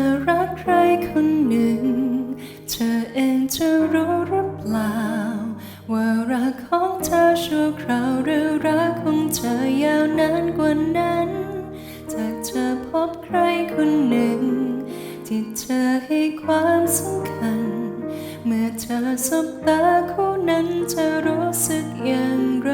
อรักใครคนหนึ่ง เธอเองจะรู้หรือเปล่า ว่ารักของเธอชั่วคราวหรือรักของเธอยาวนานกว่านั้นจากเธอพบใครคนหนึ่ง ที่เธอให้ความสำคัญ เมื่อเธอสบตาคู่นั้นจะรู้สึกอย่างไร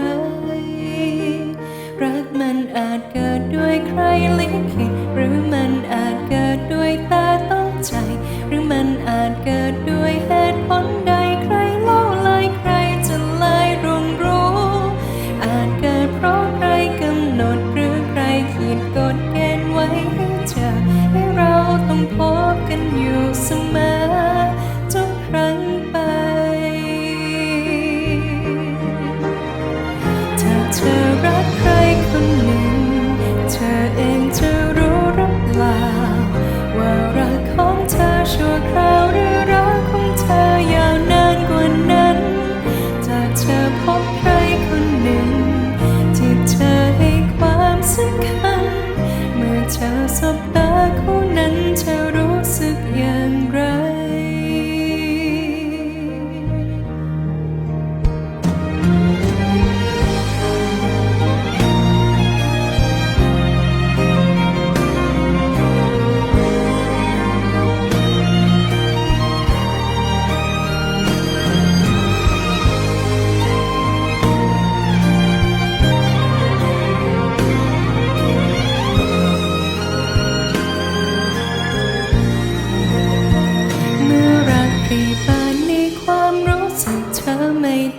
เธ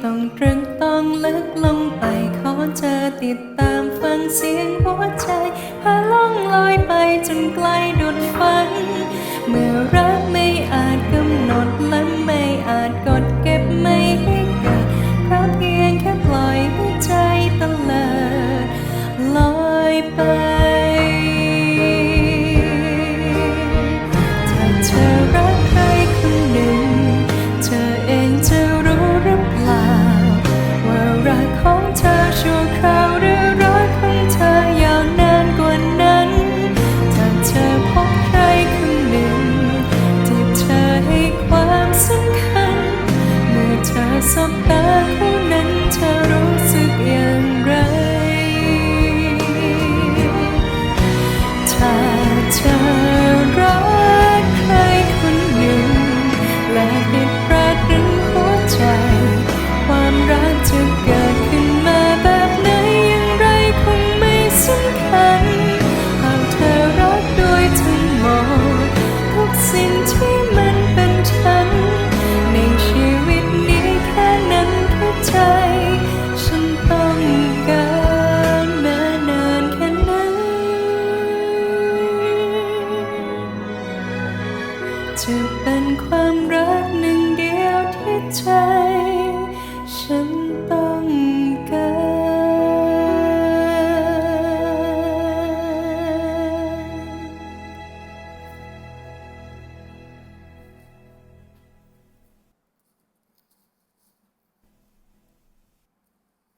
ต้องตรึงต้องลึกลงไปขอเธอติดตามฟังเสียงหัวใจพาล่องลอยไปจนไกลดุดฝัน จะเกิดขึ้นมาแบบไหนอย่างไรคงไม่สำคัญหากเธอรักด้วยทั้งหมดทุกสิ่งที่มันเป็นฉัน ในชีวิตนี้แค่นั้นแค่ใจ ฉันต้องการมานานแค่ไหนจะเป็นความรักหนึ่งเดียวที่ใจฉันต้อง